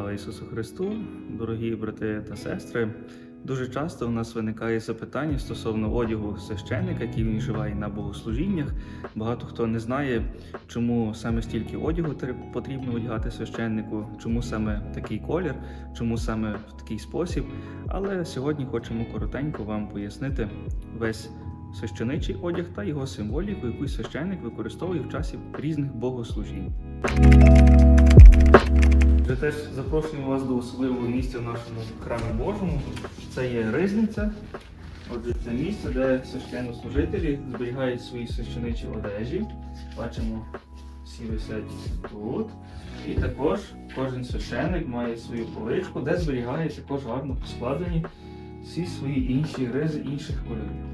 Слава Ісусу Христу, дорогі брати та сестри. Дуже часто у нас виникає запитання стосовно одягу священника, який він вживає на богослужіннях. Багато хто не знає, чому саме стільки одягу потрібно одягати священнику, чому саме такий колір, чому саме в такий спосіб. Але сьогодні хочемо коротенько вам пояснити весь священичий одяг та його символіку, яку священник використовує в часі різних богослужінь. Ми теж запрошуємо вас до особливого місця в нашому храмі Божому. Це є ризниця. Отже, це місце, де священнослужителі зберігають свої священичі одежі. Бачимо, всі висять тут. І також кожен священник має свою поличку, де зберігає також гарно поскладені всі свої інші ризи інших кольорів.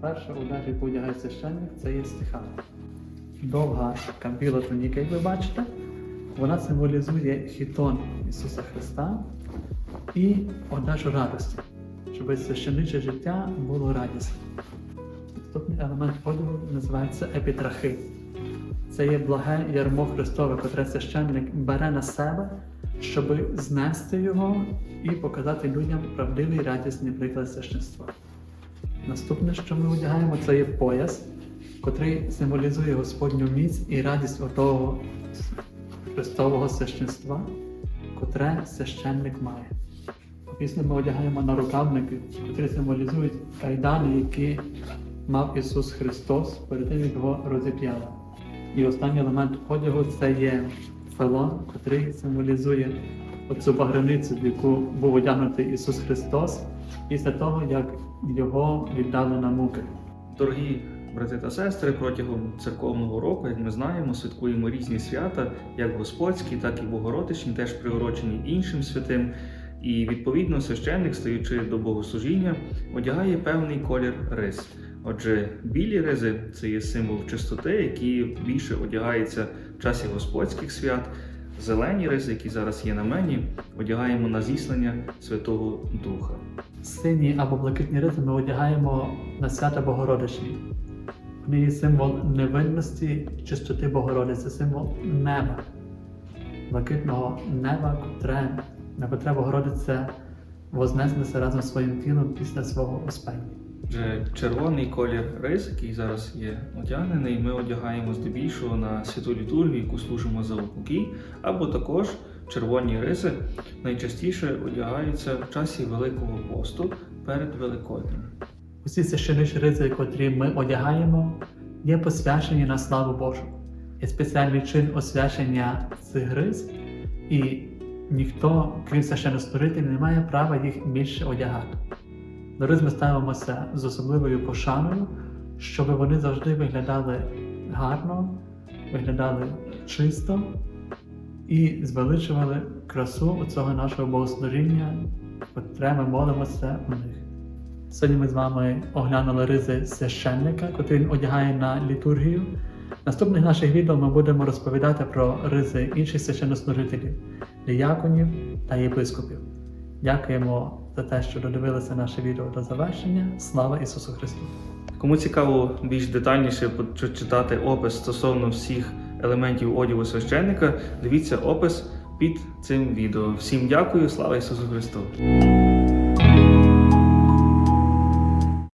Перша удача, яку одягає священник, це є стиха. Довга кампіла туніка, як ви бачите, вона символізує хітон Ісуса Христа і одежу радості, щоб священиче життя було радісним. Наступний елемент одягу називається епітрахи. Це є благе ярмо Христове, котре священник бере на себе, щоб знести його і показати людям правдивий радісний приклад священства. Наступне, що ми одягаємо, це є пояс, котрий символізує Господню міць і радість отого Христового священства, котре священник має. Після ми одягаємо нарукавники, котрі символізують кайдани, які мав Ісус Христос перед тим, як його розіп'яли. І останній елемент одягу це є фелон, котрий символізує оцю баграницю, в яку був одягнутий Ісус Христос після того, як його віддали на муки. Дорогі брати та сестри, протягом церковного року, як ми знаємо, святкуємо різні свята, як Господські, так і Богородичні, теж приурочені іншим святим. І відповідно священник, стаючи до богослужіння, одягає певний колір рис. Отже, білі ризи це є символ чистоти, який більше одягається в часі господських свят. Зелені ризи, які зараз є на мені, одягаємо на зіслання Святого Духа. Сині або блакитні ризи ми одягаємо на свята Богородичні. Вони є символ невинності чистоти Богородиці, символ неба, блакитного неба, котре, на котре Богородиця вознеслася разом зі своїм тілом після свого успеху. Отже, червоний колір рис, який зараз є одягнений, ми одягаємо здебільшого на святу літургію, яку служимо за упокій, або також червоні риси найчастіше одягаються в часі Великого посту перед Великоднем. Усі священичі ризи, котрі ми одягаємо, є посвячені на славу Божу. Є спеціальний чин освячення цих риз, і ніхто, крім священнослужителів, не має права їх більше одягати. До ми ставимося з особливою пошаною, щоб вони завжди виглядали гарно, виглядали чисто і звеличували красу цього нашого богослужіння, котре ми молимося у них. Сьогодні ми з вами оглянули ризи священника, котрий він одягає на літургію. В наступних наших відео ми будемо розповідати про ризи інших священнослужителів, діяконів та єпископів. Дякуємо за те, що додивилися наше відео до завершення. Слава Ісусу Христу! Кому цікаво більш детальніше почитати опис стосовно всіх елементів одягу священника, дивіться опис під цим відео. Всім дякую, слава Ісусу Христу!